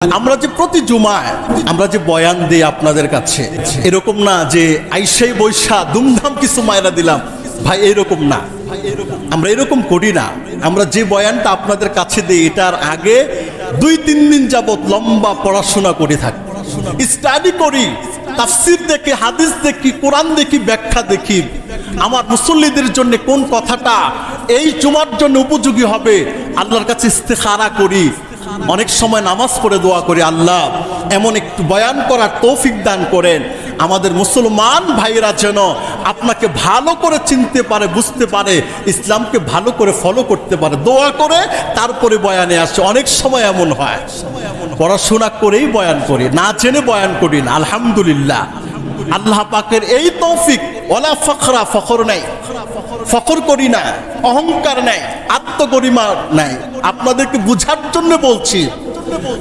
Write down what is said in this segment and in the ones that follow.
আমরা যে প্রতি জুমায়, আমরা যে বয়ান দিই আপনাদের কাছে, এরকম না যে আইসাই বৈশা দুমধাম কিছু মায়না দিলাম। ভাই, এরকম না। আমরা এরকম করি না। আমরা যে বয়ানটা আপনাদের কাছে দিই, এটার আগে দুই, তিন দিন যাবত লম্বা পড়াশোনা করে থাকি। স্টাডি করি, তাফসির দেখি, হাদিস দেখি, কোরআন দেখি, ব্যাখ্যা দেখি। আমার মুসল্লিদের জন্য কোন কথাটা এই জুমার জন্য উপযোগী হবে? আল্লাহর কাছে ইস্তেখারা করি। অনেক সময় নামাজ পড়ে দোয়া করি, আল্লাহ, এমন একটু বয়ান করার তৌফিক দান করেন। আমাদের মুসলমান ভাইরা যেন আপনাকে ভালো করে চিনতে পারে, বুঝতে পারে, ইসলামকে ভালো করে ফলো করতে পারে। দোয়া করে তারপরে বয়ানে আসে। অনেক সময় এমন হয়। পড়াশোনা করেই বয়ান করি, না জেনে বয়ান করি না। আলহামদুলিল্লাহ। আল্লাহ পাকের এই তৌফিক, ওলা ফখরা, ফখর নাই। ফখর করি না, অহংকার নাই, আত্মগরিমা নাই। আপনাদেরকে বুঝার জন্য বলছি,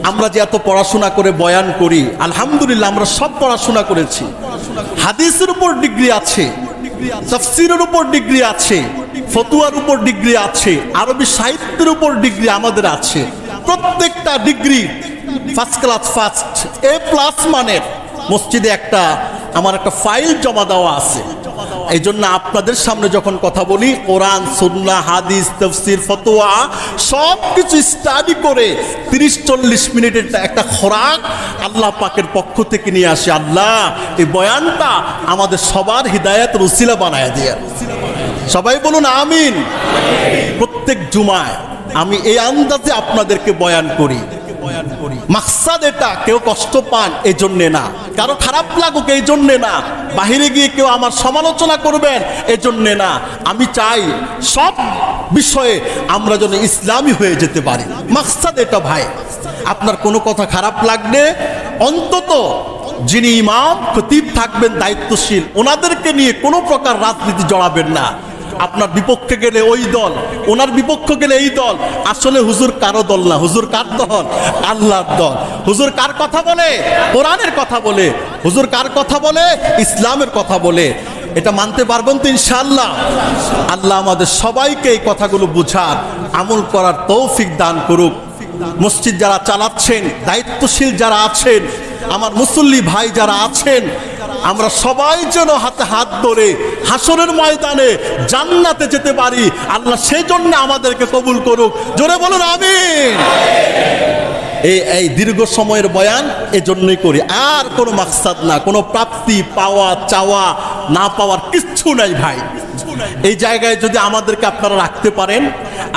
আমরা যে এত পড়াশোনা করে বয়ান করি, আলহামদুলিল্লাহ আমরা সব পড়াশোনা করেছি। হাদিসের উপর ডিগ্রি আছে, তফসিরের উপর ডিগ্রি আছে, ফতুয়ার উপর ডিগ্রি আছে, আরবি সাহিত্যের উপর ডিগ্রি আমাদের আছে। প্রত্যেকটা degree first class first A plus মানের। মসজিদে একটা, আমার একটা ফাইল জমা দেওয়া আছে। এই জন্য আপনাদের সামনে যখন কথা বলি, কোরআন সুন্না হাদিস, তফসির, ফতোয়া সব কিছু স্টাডি করে তিরিশ, চল্লিশ মিনিটের একটা খোরাক আল্লাহ পাকের পক্ষ থেকে নিয়ে আসে। আল্লাহ, এই বয়ানটা আমাদের সবার হৃদায়ত রসিলা বানায় দিয়ে। সবাই বলুন আমিন। প্রত্যেক জুমায় আমি এই আন্দাজে আপনাদেরকে বয়ান করি। মাকসাদ এটা, কেউ কষ্ট পান এই জন্যে না। কারও খারাপ লাগুক এই জন্যে না। বাহিরে গিয়ে কেউ আমার সমালোচনা করবেন এই জন্যে না। আমি চাই সব বিষয়ে আমরা যেন ইসলামী হয়ে যেতে পারি। মাকসাদ এটা ভাই। আপনার কোনো কথা খারাপ লাগলে অন্তত যিনি ইমাম, খতিব থাকবেন, দায়িত্বশীল, ওনাদেরকে নিয়ে কোনো প্রকার রাজনীতি জড়াবেন না। আপনার বিপক্ষে গেলে ওই দল, ওনার বিপক্ষ গেলে এই দল। আসলে হুজুর কারও দল না, হুজুর কার দল? আল্লাহর দল। হুজুর কার কথা বলে? কোরআনের কথা বলে। হুজুর কার কথা বলে? ইসলামের কথা বলে। এটা মানতে পারবেন তো ইনশাআল্লাহ। আল্লাহ আমাদের সবাইকে এই কথাগুলো বুঝার, আমল করার তৌফিক দান করুক। মসজিদ যারা চালাচ্ছেন, দায়িত্বশীল যারা আছেন, আমার মুসল্লি ভাই যারা আছেন আমরা সবাই যেন হাতে হাত ধরে হাসনের ময়দানে জান্নাতে যেতে পারি। আল্লাহ সেই জন্য আমাদেরকে কবুল করুক। জোরে বলুন, আমিন। এই এই দীর্ঘ সময়ের বয়ান এজন্যই করি। আর কোনো মাকসাদ না, কোনো প্রাপ্তি, পাওয়া, চাওয়া, না পাওয়ার কিচ্ছু নাই ভাই। এই জায়গায় যদি আমাদেরকে আপনারা রাখতে পারেন,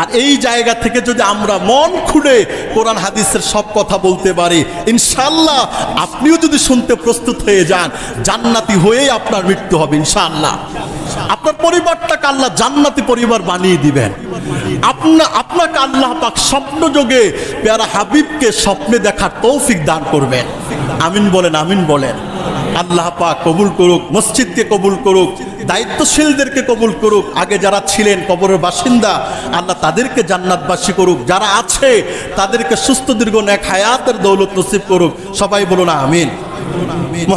আর এই জায়গা থেকে যদি আমরা মন খুলে কোরআন হাদিসের সব কথা বলতে পারি ইনশাল্লাহ আপনিও যদি শুনতে প্রস্তুত হয়ে যান, জান্নাতি হয়েই আপনার মৃত্যু হবে ইনশাল্লাহ আপনার পরিবারটাকে আল্লাহ জান্নাতি পরিবার বানিয়ে দিবেন। আপনা আপনাকে আল্লাহ পাক স্বপ্ন যোগে পেয়ারা হাবিবকে স্বপ্নে দেখার তৌফিক দান করবেন। আমিন বলেন আমিন বলেন। আল্লাহ পাক কবুল করুক, মসজিদকে কবুল করুক, দায়িত্বশীলদেরকে কবুল করুক, আগে যারা ছিলেন কবরের বাসিন্দা, আল্লাহ তাদেরকে জান্নাতবাসী করুক। যারা আছে, তাদেরকে সুস্থ, দীর্ঘ এক হায়াতের দৌলত নসিব করুক। সবাই বলুন, আমিন।